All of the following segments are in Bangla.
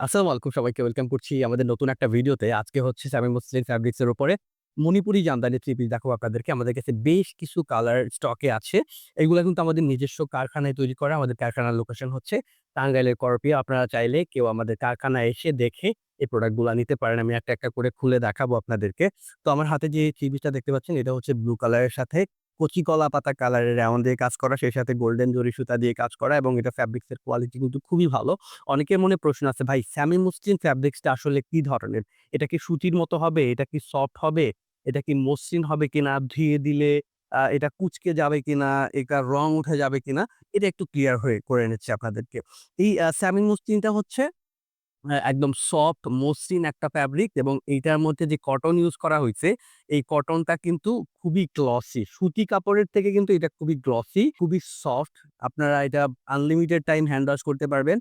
আসসালামু আলাইকুম সবাইকে ওয়েলকাম করছি আমাদের নতুন একটা ভিডিওতে। আজকে হচ্ছে সামি মসলিন ফ্যাব্রিক্স এর উপরে মণিপুরি জামদানি থ্রি পিস দেখাবো আপনাদেরকে। আমাদের কাছে বেশ কিছু কালার স্টকে আছে। এগুলো কিন্তু আমাদের নিজস্ব কারখানায় তৈরি করা। আমাদের কারখানার লোকেশন হচ্ছে টাঙ্গাইলের করপিয়া। আপনারা চাইলে কেউ আমাদের কারখানায় এসে দেখে এই প্রোডাক্টগুলা নিতে পারেন। আমি একটা, একটা করে খুলে দেখাবো আপনাদেরকে। তো আমার হাতে যে থ্রি পিসটা দেখতে পাচ্ছেন এটা হচ্ছে ব্লু কালারের সাথে কচি কলা পাতা কালারের রাউন্ড দিয়ে কাজ করা, সেই সাথে গোল্ডেন জরি সুতা দিয়ে কাজ করা এবং এটা ফ্যাব্রিক্স এর কোয়ালিটি কিন্তু খুবই ভালো। অনেকের মনে প্রশ্ন আছে ভাই স্যামি মসৃণ ফ্যাব্রিক্সটা আসলে কি ধরনের? এটা কি সুতির মতো হবে? এটা কি সফট হবে? এটা কি মসৃণ হবে কিনা? ধুয়ে দিলে এটা কুচকে যাবে কিনা? এটার রং উঠে যাবে কিনা? এটা একটু ক্লিয়ার হয়ে করে নিচ্ছি আপনাদেরকে। এই আ সেমি মসৃণটা হচ্ছে একদম সফট মসৃণ একটা ফ্যাব্রিক এবং এইটার মধ্যে যে কটন ইউজ করা হয়েছে এই কটনটা কিন্তু খুবই গ্লসি। সুতি কাপড়ের থেকে কিন্তু এটা খুবই গ্লসি, খুবই সফট। আপনারা এটা আনলিমিটেড টাইম হ্যান্ড ওয়াশ করতে পারবেন।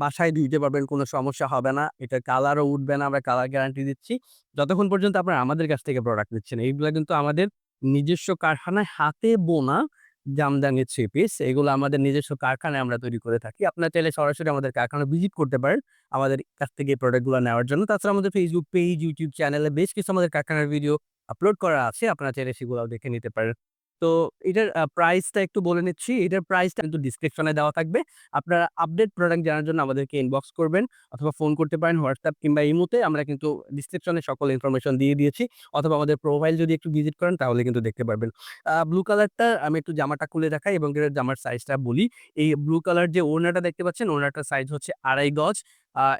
বাসায় ধুইতে পারবেন, কোনো সমস্যা হবে না। এটা কালারও উঠবে না, আমরা কালার গ্যারান্টি দিচ্ছি। যতক্ষণ পর্যন্ত আপনারা আমাদের কাছ থেকে প্রোডাক্ট নিচ্ছেন। এইগুলা কিন্তু আমাদের নিজস্ব কারখানায় হাতে বোনা জামদানি থ্রি পিস। এগুলো আমাদের নিজস্ব কারখানায় আমরা তৈরি করে থাকি। আপনার চাইলে সরাসরি আমাদের কারখানা ভিজিট করতে পারেন। আমাদের কাছ থেকে এই প্রোডাক্টগুলা নেওয়ার জন্য। তাছাড়া আমাদের ফেসবুক পেজ, ইউটিউব চ্যানেলে বেশ কিছু আমাদের কারখানার ভিডিও আপলোড করা আছে। আপনার চাইলে সেগুলো দেখে নিতে পারেন। তো এটার প্রাইসটা একটু বলে নিচ্ছি। এটার প্রাইসটা কিন্তু ডেসক্রিপশন দেওয়া থাকবে। আপনারা আপডেট প্রোডাক্ট জানার জন্য আমাদেরকে ইনবক্স করবেন অথবা ফোন করতে পারেন হোয়াটসঅ্যাপ কিংবা ইমোতে। আমরা কিন্তু ডেসক্রিপশনে সকল ইনফরমেশন দিয়ে দিয়েছি। অথবা আমাদের প্রোফাইল যদি একটু ভিজিট করেন তাহলে কিন্তু দেখতে পারবেন। ব্লু কালারটা আমি একটু জামাটা খুলে দেখাই এবং এটার জামার সাইজটা বলি। এই ব্লু কালার যে ওড়নাটা দেখতে পাচ্ছেন, ওড়নাটার সাইজ হচ্ছে ২.৫ গজ।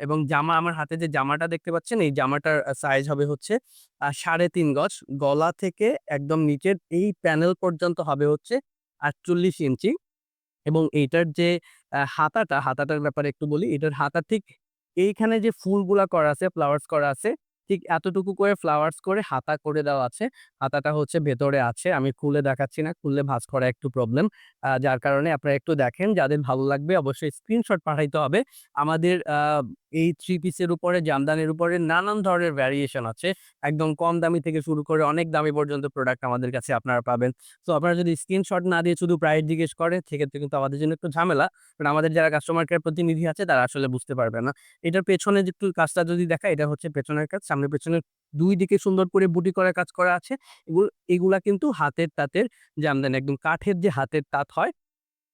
এবং জামা আমার হাতে যে জামাটা দেখতে পাচ্ছেন, এই জামাটার সাইজ হবে হচ্ছে সাড়ে তিন গজ। গলা থেকে একদম নিচের এই প্যানেল পর্যন্ত হবে হচ্ছে ৪৮ ইঞ্চি এবং এটার যে হাতাটা, হাতাটার ব্যাপারে একটু বলি। এটার হাতা ঠিক এইখানে যে ফুলগুলা করা আছে, ফ্লাওয়ার্স করা আছে, ঠিক এতটুকু করে ফ্লাওয়ার্স করে হাতা করে দেওয়া আছে। হাতাটা হচ্ছে ভেতরে আছে। আমি খুলে দেখাচ্ছি না। খুললে ভাঁজ করা একটু প্রবলেম। যার কারণে আপনারা একটু দেখেন। যাদের ভালো লাগবে অবশ্যই স্ক্রিনশট পাঠাইতে হবে। আমাদের এই থ্রি পিসের উপরে জামদানির উপরে নানান ধরনের ভ্যারিয়েশন আছে। একদম কম দামি থেকে শুরু করে অনেক দামি পর্যন্ত প্রোডাক্ট আমাদের কাছে আপনারা পাবেন। তো আপনারা যদি স্ক্রিনশট না দিয়ে শুধু প্রাইস জিজ্ঞেস করেন, সেক্ষেত্রে কিন্তু আমাদের জন্য একটু ঝামেলা। কারণ আমাদের যারা কাস্টমার কেয়ার প্রতিনিধি আছে তারা আসলে বুঝতে পারবে না। এটার পেছনে একটু কাজটা যদি দেখাই, এটা হচ্ছে পেছনের কাজ। সামনে পেছনে দুই দিকে সুন্দর করে বুটি করার কাজ করা আছে। এগুলো এগুলা কিন্তু হাতের তাঁতের জামদানি। একদম কাঠের যে হাতের তাঁত হয়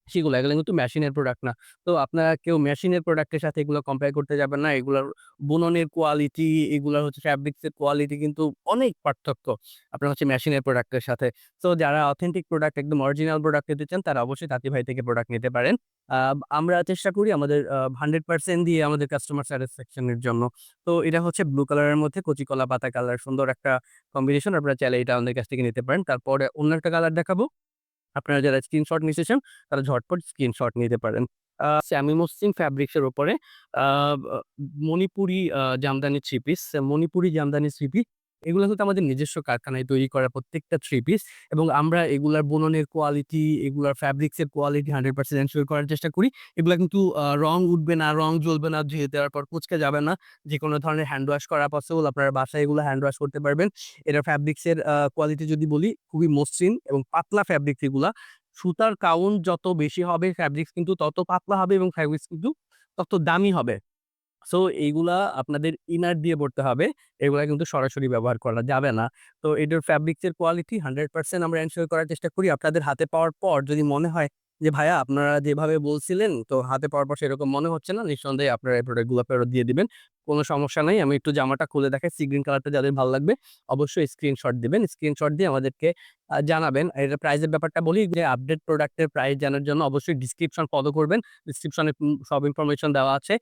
সেগুলো। এগুলো কিন্তু মেশিনের প্রোডাক্ট না। তো আপনারা কেউ মেশিনের প্রোডাক্টের সাথে এগুলো কম্পেয়ার করতে যাবেন না। এগুলোর বুননের কোয়ালিটি, এগুলার হচ্ছে ফ্যাব্রিক্স এর কোয়ালিটি কিন্তু অনেক পার্থক্য। আপনার হচ্ছে মেশিনের প্রোডাক্টের সাথে। তো যারা অথেন্টিক প্রোডাক্ট একদম অরিজিনাল প্রোডাক্ট নিতে চান তারা অবশ্যই তাঁতি ভাই থেকে প্রোডাক্ট নিতে পারেন। আমরা চেষ্টা করি আমাদের আ 100% দিয়ে আমাদের কাস্টমার স্যাটিসফ্যাকশন এর জন্য। তো এটা হচ্ছে ব্লু কালারের মধ্যে কচি কলা পাতা কালার সুন্দর একটা কম্বিনেশন। আপনারা চাইলে এটা আমাদের কাছ থেকে নিতে পারেন। তারপরে অন্য একটা কালার দেখাবো। আপনারা যারা স্ক্রিনশট নিতে চান তারা ঝটপট স্ক্রিনশট নিতে পারেন। শ্যামি সেমি মসৃণ ফ্যাব্রিক্স এর উপরে, আ আ, Manipuri Jamdani three piece. Manipuri Jamdani three piece এগুলো কিন্তু আমাদের নিজস্ব কারখানায় তৈরি করা প্রত্যেকটা থ্রি পিস এবং আমরা এগুলার বুননের কোয়ালিটি, এগুলার ফ্যাব্রিক্স এর কোয়ালিটি 100% এনশিওর করার চেষ্টা করি। এগুলা কিন্তু রং উঠবে না, রং জ্বলবে না, ধুয়ে দেওয়ার পর কুঁচকে যাবে না। যেকোনো ধরনের হ্যান্ড ওয়াশ করা পসিবল। আপনারা বাসায় এগুলো হ্যান্ড ওয়াশ করতে পারবেন। এটার ফ্যাব্রিক্স এর কোয়ালিটি যদি বলি খুবই মসৃণ এবং পাতলা ফ্যাব্রিক্স এগুলা। সুতার কাউন্ট যত বেশি হবে ফ্যাব্রিক্স কিন্তু তত পাতলা হবে এবং ফ্যাব্রিক্স কিন্তু তত দামি হবে। সো এইগুলা আপনাদের ইনার দিয়ে পড়তে হবে। এগুলা কিন্তু সরাসরি ব্যবহার করা যাবে না। তো এটার ফ্যাব্রিক্স এর কোয়ালিটি 100% আমরা এনশিওর করার চেষ্টা করি। আপনাদের হাতে পাওয়ার পর যদি মনে হয় যে ভাইয়া আপনারা যেভাবে বলছিলেন তো হাতে পাওয়ার পর সেরকম মনে হচ্ছে না, নিঃসন্দেহে আপনারা এই প্রোডাক্টগুলো ফেরত দিয়ে দিবেন। কোনো সমস্যা নাই। আমি একটু জামাটা খুলে দেখাই। সি গ্রিন কালারটা যাদের ভালো লাগবে, অবশ্যই স্ক্রিনশট দিবেন। স্ক্রিনশট দিয়ে আমাদেরকে জানাবেন। এটার প্রাইস এর ব্যাপারটা বলি যে আপডেট প্রোডাক্টের প্রাইস জানার জন্য অবশ্যই ডেসক্রিপশন ফলো করবেন। ডেসক্রিপশনে সব ইনফরমেশন দেওয়া আছে।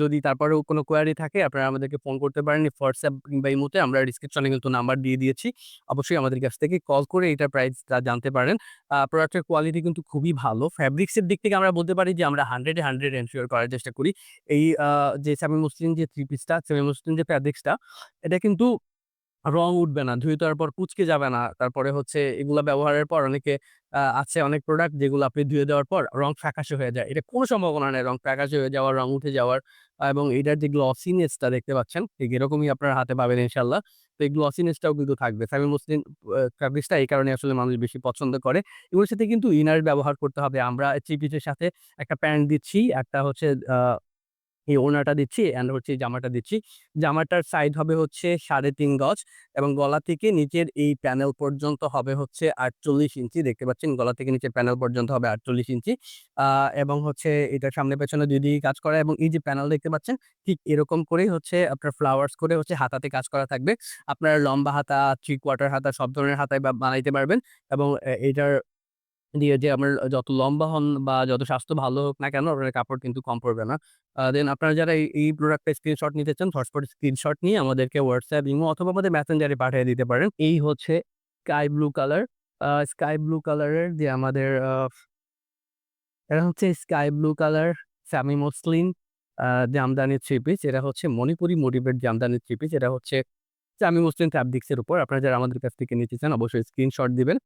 যদি তারপরেও কোনো কোয়ারি থাকে, আপনারা আমাদেরকে ফোন করতে পারেন হোয়াটসঅ্যাপ কিংবা ইমোতে আমরা ডেসক্রিপশনে কিন্তু নাম্বার দিয়ে দিয়েছি। অবশ্যই আমাদের কাছ থেকে কল করে এটার প্রাইসটা জানতে পারেন। প্রোডাক্টের কোয়ালিটি কিন্তু খুবই ভালো। ফ্যাব্রিক্স এর দিক থেকে আমরা বলতে পারি যে, আমরা 100 এ 100 এনশিওর করার চেষ্টা করি। এই যে সামি মুসলিম যে থ্রি পিসটা, সেমি মসৃণ যে ফ্যাব্রিক্সটা এটা কিন্তু রং উঠবে না, ধুয়ে দেওয়ার পর কুঁচকে যাবে না। তারপরে হচ্ছে এগুলা ব্যবহারের পর অনেকে আছে অনেক প্রোডাক্ট যেগুলো আপনি ধুয়ে দেওয়ার পর রং ফ্যাকাশে হয়ে যায়। এটা কোনো সম্ভাবনা নাই রং ফ্যাকাশে হয়ে যাওয়ার, রং উঠে যাওয়ার এবং এটার যে গ্লসিনেস টা দেখতে পাচ্ছেন ঠিক এরকমই আপনার হাতে পাবেন ইনশাল্লাহ তো এই গ্লসিনেসটাও কিন্তু থাকবে। সেমি মসৃণ আ ফ্যাব্রিক্সটা এই কারণে আসলে মানুষ বেশি পছন্দ করে। এগুলোর সাথে কিন্তু ইনার ব্যবহার করতে হবে। আমরা চিপিসের সাথে একটা প্যান্ট দিচ্ছি, একটা হচ্ছে এই ওড়নাটা দিচ্ছি অ্যান্ড হচ্ছে জামাটা দিচ্ছি। জামাটার সাইড হবে হচ্ছে ৩.৫ গজ এবং গলা থেকে নিচের এই প্যানেল পর্যন্ত হবে হচ্ছে ৪৮ ইঞ্চি। দেখতে পাচ্ছেন গলা থেকে নিচের প্যানেল পর্যন্ত হবে ৪৮ ইঞ্চি। এবং হচ্ছে এটার সামনে পেছনে ২ দিকেই কাজ করা এবং এই যে প্যানেল দেখতে পাচ্ছেন ঠিক এরকম করেই হচ্ছে আপনার ফ্লাওয়ার্স করে হচ্ছে হাতাতে কাজ করা থাকবে। আপনার লম্বা হাতা, থ্রি কোয়ার্টার হাতা সব ধরনের হাতায় বানাইতে পারবেন এবং এ এইটার দিয়ে যে আমার যত লম্বা হন বা যত স্বাস্থ্য ভালো হোক না কেন আপনার কাপড় কিন্তু কম পড়বে না। দেন আপনারা যারা এই, প্রোডাক্টটা স্ক্রিনশট নিতে চান হটস্পট স্ক্রিনশট নিয়ে আমাদেরকে হোয়াটসঅ্যাপ ইমো অথবা আমাদের মেসেঞ্জারে পাঠিয়ে দিতে পারেন। এই হচ্ছে sky blue colour. Sky blue কালারের যে আমাদের এটা হচ্ছে sky blue colour semi muslin আ জামদানি থ্রি পিস। এটা হচ্ছে মণিপুরি মোটিভের জামদানির থ্রি পিস। এটা হচ্ছে সেমি মসলিন ফ্যাব্রিক্স এর উপর। আপনারা যারা আমাদের কাছ থেকে নিতে চান অবশ্যই স্ক্রিনশট দিবেন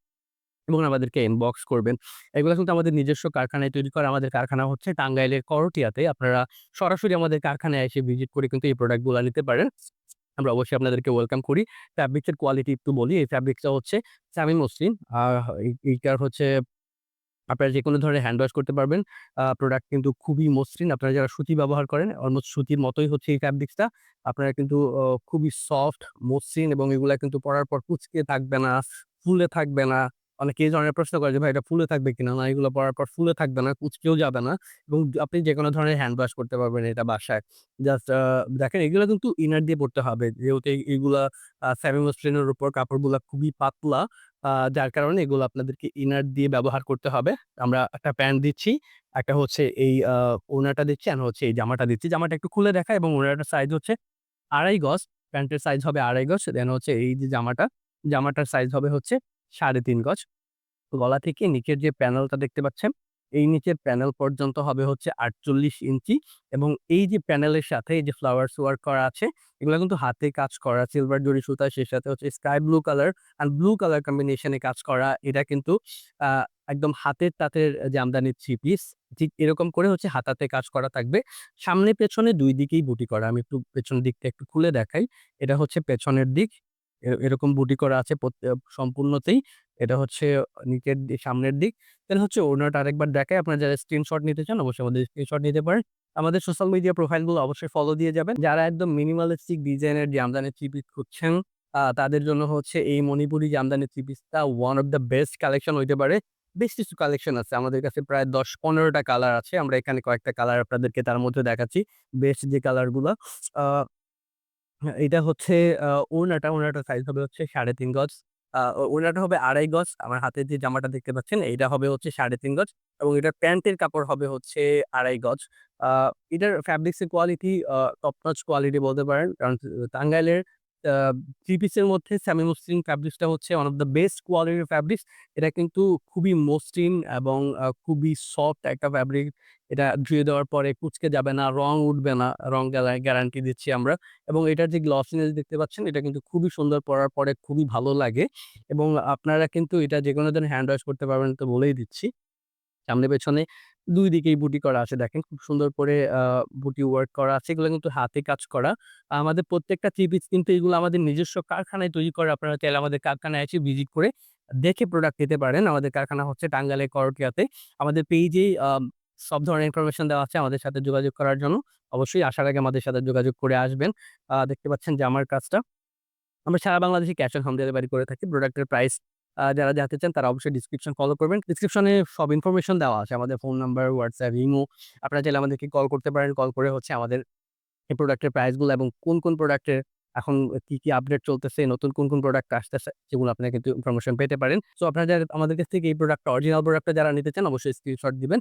এবং আমাদেরকে ইনবক্স করবেন। এগুলো কিন্তু আমাদের নিজস্ব কারখানায় তৈরি করা। আমাদের কারখানা হচ্ছে টাঙ্গাইলের করটিয়াতে। আপনারা সরাসরি আমাদের কারখানায় এসে ভিজিট করে কিন্তু এই প্রোডাক্টগুলো নিতে পারেন। আমরা অবশ্যই আপনাদেরকে ওয়েলকাম করি। ফ্যাব্রিক্স এর কোয়ালিটি একটু বলি। এই ফ্যাব্রিক্সটা হচ্ছে সেমি মসলিন। আ এই এইটার হচ্ছে আপনারা যে কোনো ধরনের হ্যান্ড ওয়াশ করতে পারবেন। প্রোডাক্ট কিন্তু খুবই মসৃণ। আপনারা যারা সুতি ব্যবহার করেন অলমোস্ট সুতির মতোই হচ্ছে এই ফ্যাব্রিক্সটা। আপনারা কিন্তু খুবই সফট, মসৃণ এবং এগুলা কিন্তু পরার পর কুচকে থাকবে না, ফুলে থাকবে না। অনেকে এই ধরনের প্রশ্ন করে যে, "ভাই এটা ফুলে থাকবে কিনা?" না, এগুলো পরার পর ফুলে থাকবে না, কুঁচকেও যাবে না এবং আপনি যেকোনো ধরনের হ্যান্ড ওয়াশ করতে পারবেন এটা বাসায়। জাস্ট দেখেন এগুলো কিন্তু ইনার দিয়ে পড়তে হবে। যেহেতু এগুলা মসলিনের উপর কাপড়গুলো খুবই পাতলা। যার কারণে এগুলো আপনাদেরকে ইনার দিয়ে ব্যবহার করতে হবে। আমরা একটা প্যান্ট দিচ্ছি, একটা হচ্ছে এই আ ওড়নাটা দিচ্ছি অ্যান্ড হচ্ছে এই জামাটা দিচ্ছি। জামাটা একটু খুলে দেখা এবং ওড়নাটার সাইজ হচ্ছে ২.৫ গজ। প্যান্টের সাইজ হবে ২.৫ গজ। দেন হচ্ছে এই যে জামাটা, জামাটার সাইজ হবে হচ্ছে ৩.৫ গজ। গলা থেকে নিচের যে প্যানেলটা দেখতে পাচ্ছেন, এই নিচের প্যানেল পর্যন্ত হবে হচ্ছে ৪৮ ইঞ্চি এবং এই যে প্যানেলের সাথে এই যে ফ্লাওয়ার্স ওয়ার্ক করা আছে, এগুলা কিন্তু হাতে কাজ করা সিলভার জরি সুতা, সেই সাথে হচ্ছে sky blue colour and blue colour কম্বিনেশনে কাজ করা। এটা কিন্তু একদম হাতের তাঁতের জামদানি থ্রি পিস। ঠিক এরকম করে হচ্ছে হাতাতে কাজ করা থাকবে। সামনে পেছনে দুই দিকেই বুটি করা। আমি একটু পেছনের দিকটা একটু খুলে দেখাই। এটা হচ্ছে পেছনের দিক। এরকম বুটি করা আছে সম্পূর্ণতেই। এটা হচ্ছে নিচের সামনের দিক। দেন হচ্ছে ওড়নাটা আরেকবার দেখায় আপনারা যারা স্ক্রিনশট নিতে চান অবশ্যই আমাদের স্ক্রিনশট নিতে পারেন। আমাদের সোশ্যাল মিডিয়া প্রোফাইলগুলো অবশ্যই ফলো দিয়ে যাবেন। যারা একদম মিনিমালিস্টিক ডিজাইনের জামদানি থ্রি পিস খুঁজছেন, তাদের জন্য হচ্ছে এই মণিপুরি জামদানি থ্রি পিসটা one of the best collection হইতে পারে। বেশ কিছু কালেকশন আছে। আমাদের কাছে প্রায় দশ পনেরোটা কালার আছে। আমরা এখানে কয়েকটা কালার আপনাদেরকে তার মধ্যে দেখাচ্ছি। বেস্ট যে কালারগুলা। আ এটা হচ্ছে আ ওড়নাটা, সাইজ হবে হচ্ছে ৩.৫ গজ। আ ও ওড়নাটা হবে ২.৫ গজ। আমার হাতে যে জামাটা দেখতে পাচ্ছেন এইটা হবে হচ্ছে ৩.৫ গজ এবং এটার প্যান্টের কাপড় হবে হচ্ছে ২.৫ গজ। আ এটার ফ্যাব্রিক্স এর কোয়ালিটি আ টপ নচ কোয়ালিটি বলতে পারেন। কারণ টাঙ্গাইলের থ্রি পিসের মধ্যে সেমি মসৃণ ফ্যাব্রিক্সটা হচ্ছে ওয়ান অফ দ্য বেস্ট কোয়ালিটির ফ্যাব্রিক্স। এটা কিন্তু খুবই মসৃণ এবং খুবই সফট একটা ফ্যাব্রিক। এটা ধুয়ে দেওয়ার পরে কুচকে যাবে না, রং উঠবে না। রং গ্যারা গ্যারান্টি দিচ্ছি আমরা এবং এটার যে গ্লসিনেস দেখতে পাচ্ছেন এটা কিন্তু খুবই সুন্দর পরার পরে খুবই ভালো লাগে এবং আপনারা কিন্তু এটা যে কোনো ধরনের হ্যান্ড ওয়াশ করতে পারবেন তো বলেই দিচ্ছি। সামনে পেছনে দুই দিকেই বুটি করা আছে দেখেন খুব সুন্দর করে বুটি ওয়ার্ক করা আছে। এগুলো কিন্তু হাতে কাজ করা। আমাদের প্রত্যেকটা থ্রি পিস কিন্তু এগুলো আমাদের নিজস্ব কারখানায় তৈরি করে আপনারা চাইলে আমাদের কারখানায় এসে ভিজিট করে দেখে প্রোডাক্ট নিতে পারেন। আমাদের কারখানা হচ্ছে টাঙ্গাইলের করটিয়াতে। আমাদের পেইজেই আ সব ধরনের ইনফরমেশন দেওয়া আছে আমাদের সাথে যোগাযোগ করার জন্য। অবশ্যই আসার আগে আমাদের সাথে যোগাযোগ করে আসবেন। দেখতে পাচ্ছেন জামার কাজটা। আমরা সারা বাংলাদেশে ক্যাশ অন হোম ডেলিভারি করে থাকি। প্রোডাক্টের প্রাইস যারা জানতে চান তারা অবশ্যই ডেসক্রিপশন ফলো করবেন। ডেসক্রিপশনে সব ইনফরমেশন দেওয়া আছে। আমাদের ফোন নাম্বার, WhatsApp, ইমো। আপনারা চাইলে আমাদেরকে কল করতে পারেন। কল করে হচ্ছে আমাদের এই প্রোডাক্টের প্রাইসগুলো এবং কোন, কোন প্রোডাক্টের এখন কি, কি আপডেট চলতেছে, নতুন কোন, কোন প্রোডাক্ট আসতেছে সেগুলো আপনারা কিন্তু ইনফরমেশন পেতে পারেন। সো আপনারা যারা আমাদের কাছ থেকে এই প্রোডাক্টটা অরিজিনাল প্রোডাক্টটা যারা নিতে চান অবশ্যই স্ক্রিনশট দিবেন।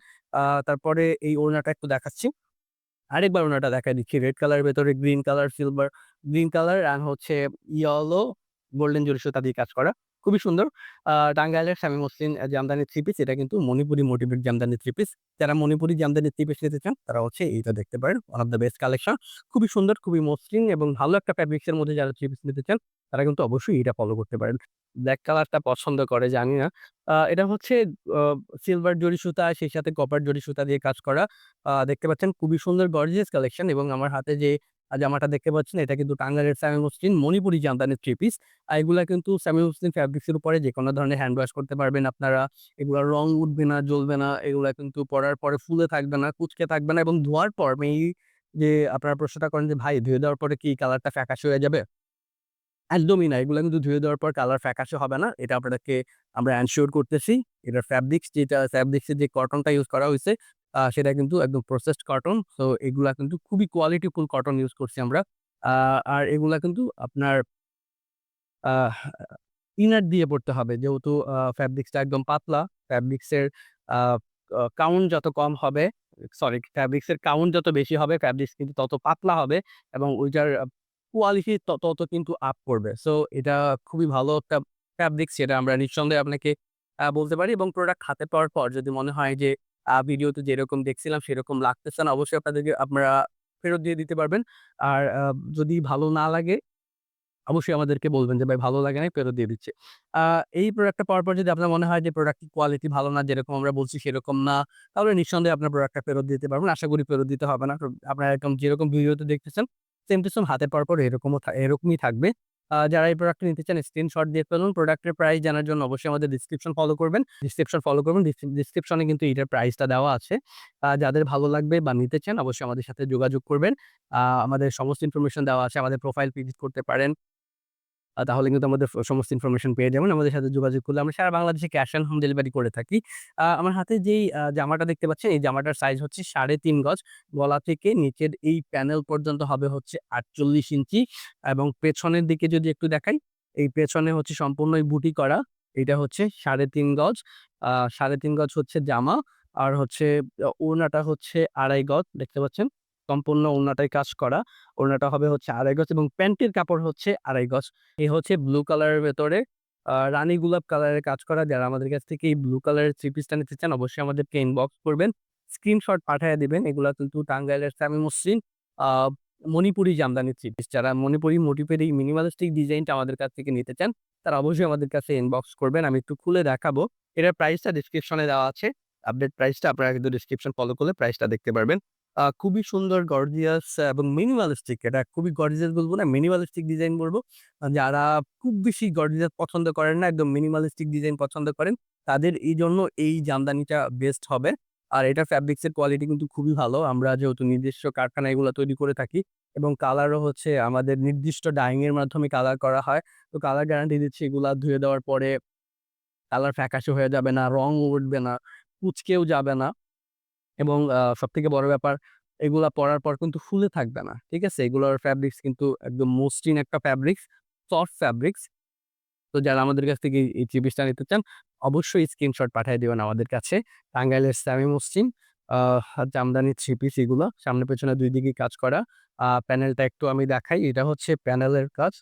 তারপরে এই ওড়নাটা একটু দেখাচ্ছি। আরেকবার ওনারটা দেখায় দিচ্ছি। রেড কালারের ভেতরে green colour, silver green colour আর হচ্ছে ইয়েলো গোল্ডেন জরি সুতা দিয়ে কাজ করা। খুবই সুন্দর। টাঙ্গাইলের semi muslin Jamdani three piece. এটা কিন্তু মণিপুরি মোটিভের জামদানি থ্রি পিস। যারা মণিপুরি জামদানি থ্রি পিস নিতে চান তারা হচ্ছে এইটা দেখতে পারেন। One of the best collection. খুবই সুন্দর, খুবই মসৃণ এবং ভালো একটা ফ্যাব্রিক্স এর মধ্যে যারা থ্রি পিস নিতে চান তারা কিন্তু অবশ্যই এটা ফলো করতে পারেন। ব্ল্যাক কালারটা পছন্দ করে জানি না। এটা হচ্ছে সিলভার জরি সুতা সেই সাথে কপার জরি সুতা দিয়ে কাজ করা। দেখতে পাচ্ছেন খুবই সুন্দর গর্জিয়াস কালেকশন এবং আমার হাতে যে জামাটা দেখতে পাচ্ছেন এটা কিন্তু টাঙ্গাইলের semi muslin Manipuri Jamdani three piece. আর এগুলা কিন্তু সেমি মসলিন ফ্যাব্রিক্স এর উপরে যেকোনো ধরনের হ্যান্ড ওয়াশ করতে পারবেন আপনারা। এগুলার রং উঠবে না, জ্বলবে না। এগুলা কিন্তু পরার পরে ফুলে থাকবে না, কুঁচকে থাকবে না এবং ধোয়ার পর মেই যে আপনারা প্রশ্নটা করেন যে, "ভাই ধুয়ে দেওয়ার পরে কি কালারটা ফ্যাকাশে হয়ে যাবে?" একদমই না। এগুলো কিন্তু ধুয়ে দেওয়ার পর কালার ফ্যাকাশে হবে না। এটা আপনাদেরকে আমরা অ্যানশিওর করতেছি। এটার ফ্যাব্রিক্স যেটা ফ্যাব্রিক্স এর যে কটনটা ইউজ করা হইছে, আ সেটা কিন্তু একদম প্রসেসড কটন। সো এগুলা কিন্তু খুবই কোয়ালিটিফুল কটন ইউজ করছি আমরা। আর এগুলা কিন্তু আপনার ইনার দিয়ে পড়তে হবে। যেহেতু ফ্যাব্রিক্সটা একদম পাতলা। ফ্যাব্রিক্সের কাউন্ট যত কম হবে, সরি ফ্যাব্রিক্সের কাউন্ট যত বেশি হবে, ফ্যাব্রিক্স কিন্তু তত পাতলা হবে এবং ওইটার কোয়ালিটি তত কিন্তু আপ করবে। সো এটা খুবই ভালো একটা ফ্যাব্রিক্স সেটা আমরা নিঃসন্দেহে আপনাকে বলতে পারি এবং প্রোডাক্ট হাতে পাওয়ার পর যদি মনে হয় যে ভিডিওতে যেরকম দেখছিলাম সেরকম লাগতেছে না, অবশ্যই আপনাদেরকে আপনারা ফেরত দিয়ে দিতে পারবেন। আর যদি ভালো না লাগে অবশ্যই আমাদেরকে বলবেন যে, "ভাই ভালো লাগে না ফেরত দিয়ে দিচ্ছে এই প্রোডাক্টটা পাওয়ার পর যদি আপনার মনে হয় যে প্রোডাক্টের কোয়ালিটি ভালো না, যেরকম আমরা বলছি সেরকম না, তাহলে নিঃসন্দেহে আপনার প্রোডাক্টটা ফেরত দিতে পারবেন। আশা করি ফেরত দিতে হবে না। আপনারা একদম যেরকম ভিডিওতে দেখতেছেন, সেম টু সেম হাতে পাওয়ার পর এরকমও এরকমই থাকবে। যারা এই প্রোডাক্ট নিতে চান স্ক্রিনশট দিয়ে ফেলুন। প্রোডাক্টের প্রাইস জানার জন্য অবশ্যই আমাদের ডিসক্রিপশন ফলো করবেন। ডিসক্রিপশন ফলো করবেন। ডিসক্রিপশনে কিন্তু এটার প্রাইসটা দেওয়া আছে। যাদের ভালো লাগবে বা নিতে চান, অবশ্যই আমাদের সাথে যোগাযোগ করবেন। আমাদের সমস্ত ইনফরমেশন দেওয়া আছে। আমাদের প্রোফাইল ভিজিট করতে পারেন। তাহলে কিন্তু আমাদের সমস্ত ইনফরমেশন পেয়ে যাবেন। আমাদের সাথে যোগাযোগ করলে আমরা সারা বাংলাদেশে ক্যাশ অন হোম ডেলিভারি করে থাকি। আমার হাতে যেই জামাটা দেখতে পাচ্ছেন, এই জামাটার সাইজ হচ্ছে ৩.৫ গজ। গলা থেকে নিচের এই প্যানেল পর্যন্ত হবে হচ্ছে ৪৮ ইঞ্চি এবং পেছনের দিকে যদি একটু দেখাই, এই পেছনে হচ্ছে সম্পূর্ণই বুটি করা। এটা হচ্ছে ৩.৫ গজ। সাড়ে তিন গজ হচ্ছে জামা। আর হচ্ছে অ ওড়নাটা হচ্ছে ২.৫ গজ। দেখতে পাচ্ছেন? সম্পূর্ণ ওড়নাটায় কাজ করা। ওড়নাটা হবে হচ্ছে ২.৫ গজ এবং প্যান্টের কাপড় হচ্ছে ২.৫ গজ। এই হচ্ছে ব্লু কালারের ভেতরে রানী গোলাপ কালারের কাজ করা। যারা আমাদের কাছ থেকে এই ব্লু কালারের থ্রি পিসটা নিতে চান অবশ্যই আমাদেরকে ইনবক্স করবেন। স্ক্রিনশট পাঠাইয়া দিবেন। এগুলা কিন্তু টাঙ্গাইলের সামি মসৃণ মণিপুরি জামদানি থ্রি পিস। যারা মণিপুরি মোটিফের এই মিনিমালিস্টিক ডিজাইনটা আমাদের কাছ থেকে নিতে চান, তারা অবশ্যই আমাদের কাছে ইনবক্স করবেন। আমি একটু খুলে দেখাবো। এটার প্রাইসটা ডেসক্রিপশনে দেওয়া আছে। আপডেট প্রাইসটা আপনারা কিন্তু ডেসক্রিপশন ফলো করলে প্রাইসটা দেখতে পারবেন। খুবই সুন্দর গর্জিয়াস এবং মিনিমালিস্টিক এটা খুবই গর্জিয়াস বলব না, মিনিমালিস্টিক ডিজাইন বলব যারা খুব বেশি গর্জিয়াস পছন্দ করেন না, একদম মিনিমালিস্টিক ডিজাইন পছন্দ করেন, তাদের এই জন্য এই জামদানিটা বেস্ট হবে। আর এটা ফ্যাব্রিক্স এর কোয়ালিটি কিন্তু খুবই ভালো। আমরা যেহেতু নিজস্ব কারখানা এগুলো তৈরি করে থাকি এবং কালারও হচ্ছে আমাদের নির্দিষ্ট ডাইং এর মাধ্যমে কালার করা হয়। তো কালার গ্যারান্টি দিচ্ছি এগুলা ধুয়ে দেওয়ার পরে কালার ফ্যাকাশে হয়ে যাবে না, রং উঠবে না, কুঁচকেও যাবে না। এবং সব থেকে বড় ব্যাপার এগুলা পড়ার পর কিন্তু ফুলে থাকবে না। ঠিক আছে? এগুলোর ফ্যাব্রিক্স কিন্তু একদম মসৃণ একটা ফ্যাব্রিক্স, সফট ফ্যাব্রিক্স। তো যারা আমাদের কাছ থেকে এই থ্রি নিতে চান, অবশ্যই স্ক্রিনশট পাঠায় দিবেন আমাদের কাছে। টাঙ্গাইলের স্যামি মসৃণ জামদানি থ্রি পিস এগুলো। সামনে পেছনে দুই দিকেই কাজ করা। প্যানেলটা একটু আমি দেখাই। এটা হচ্ছে প্যানেলের কাজ।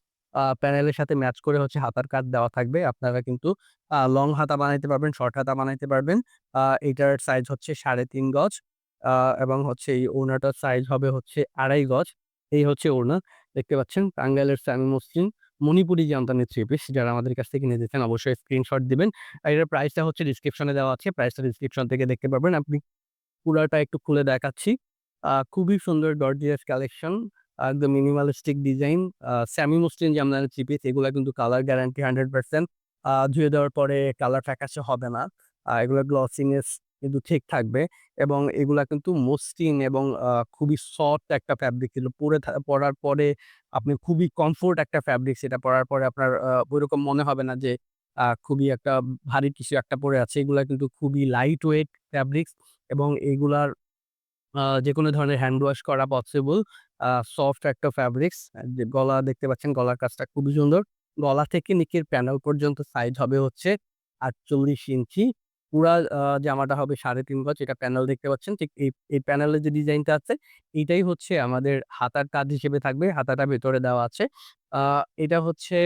প্যানেলের সাথে ম্যাচ করে হচ্ছে হাতার কাজ দেওয়া থাকবে। আপনারা কিন্তু লং হাতা বানাইতে পারবেন, শর্ট হাতা বানাইতে পারবেন। এটার সাইজ হচ্ছে ৩.৫ গজ। আ এবং হচ্ছে এই ওড়নাটার সাইজ হবে হচ্ছে ২.৫ গজ। এই হচ্ছে ওড়না। দেখতে পাচ্ছেন টাঙ্গাইলের সামি মসৃণ মণিপুরি জামদানি থ্রি পিস। যারা আমাদের কাছ থেকে নিতে চান অবশ্যই স্ক্রিনশট দিবেন। এটার প্রাইসটা হচ্ছে ডেসক্রিপশনে দেওয়া আছে। প্রাইসটা ডেসক্রিপশন থেকে দেখতে পারবেন। আপনি পুরাটা একটু খুলে দেখাচ্ছি। খুবই সুন্দর গর্জিয়াস কালেকশন। একদম মিনিমালিস্টিক ডিজাইন। স্যামি সেমি মসৃণ জামদানি থ্রি পিস। এগুলা কিন্তু কালার গ্যারান্টি হান্ড্রেড পার্সেন্ট ধুয়ে দেওয়ার পরে কালার ফ্যাকাশে হবে না। এগুলো গ্লসিনেস কিন্তু ঠিক থাকবে এবং এগুলা কিন্তু মসৃণ এবং খুবই সফট একটা ফ্যাব্রিক ছিল পরে পরার পরে আপনি খুবই কমফোর্ট একটা ফ্যাব্রিক্স এটা পরার পরে আপনার, আ ঐরকম মনে হবে না যে খুবই একটা ভারী কিছু একটা পরে আছে। এগুলা কিন্তু খুবই লাইট ওয়েট ফ্যাব্রিক্স এবং এগুলার আ যেকোনো ধরনের হ্যান্ড ওয়াশ করা পসিবল। সফট একটা ফ্যাব্রিক্স। গলা দেখতে পাচ্ছেন গলার কাজটা খুবই সুন্দর। গলা থেকে নিকের প্যানেল পর্যন্ত সাইজ হবে হচ্ছে ৪৮ ইঞ্চি। পুরা জামাটা হবে ৩.৫ গজ। এটা প্যানেল দেখতে পাচ্ছেন। ঠিক এই এই প্যানেলের যে ডিজাইনটা আছে, এইটাই হচ্ছে আমাদের হাতার কাজ হিসেবে থাকবে। হাতাটা ভেতরে দেওয়া আছে। এটা হচ্ছে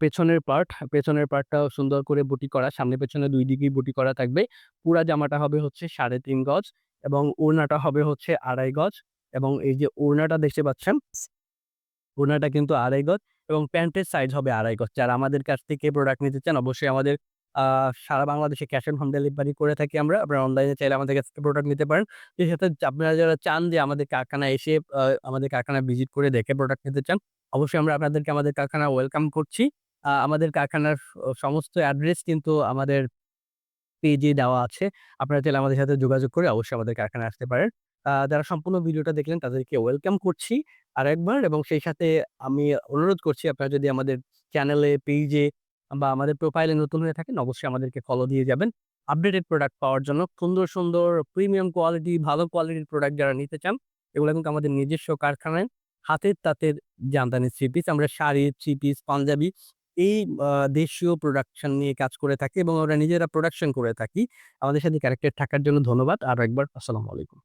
পেছনের পার্ট। পেছনের পার্টটাও সুন্দর করে বুটি করা। সামনে পেছনে দুই দিকেই বুটি করা থাকবে। পুরা জামাটা হবে হচ্ছে ৩.৫ গজ এবং ওড়নাটা হবে হচ্ছে ২.৫ গজ এবং এই যে ওড়নাটা দেখতে পাচ্ছেন ওড়নাটা কিন্তু ২.৫ গজ এবং প্যান্টের সাইজ হবে ২.৫ গজ। যারা আমাদের কাছ থেকে প্রোডাক্ট নিতে চান অবশ্যই আমাদের সারা বাংলাদেশে ক্যাশ অন হোম ডেলিভারি করে থাকি আমরা। আপনারা অনলাইনে চাইলে আমাদের কাছ থেকে প্রোডাক্ট নিতে পারেন। এক্ষেত্রে আপনারা যারা চান যে আমাদের কারখানায় এসে আমাদের কারখানায় ভিজিট করে দেখে প্রোডাক্ট নিতে চান, অবশ্যই আমরা আপনাদেরকে আমাদের কারখানা ওয়েলকাম করছি। আমাদের কারখানার সমস্ত অ্যাড্রেস কিন্তু আমাদের পেজে দেওয়া আছে। আপনারা চাইলে আমাদের সাথে যোগাযোগ করে অবশ্যই আমাদের কারখানায় আসতে পারেন। যারা সম্পূর্ণ ভিডিওটা দেখলেন তাদেরকে ওয়েলকাম করছি আর একবার এবং সেই সাথে আমি অনুরোধ করছি আপনারা যদি আমাদের চ্যানেলে, পেজে বা আমাদের প্রোফাইলে নতুন হয়ে থাকেন অবশ্যই আমাদেরকে ফলো দিয়ে যাবেন। আপডেটেড প্রোডাক্ট পাওয়ার জন্য সুন্দর, সুন্দর প্রিমিয়াম কোয়ালিটি ভালো কোয়ালিটির প্রোডাক্ট যারা নিতে চান এগুলো কিন্তু আমাদের নিজস্ব কারখানায় হাতের তাঁতের জামদানি থ্রি পিস আমরা শাড়ি, থ্রি পিস, পাঞ্জাবি এই দেশীয় প্রোডাকশন নিয়ে কাজ করে থাকি এবং আমরা নিজেরা প্রোডাকশন করে থাকি। আমাদের সাথে কানেক্টেড থাকার জন্য ধন্যবাদ। আর একবার আসসালামু আলাইকুম।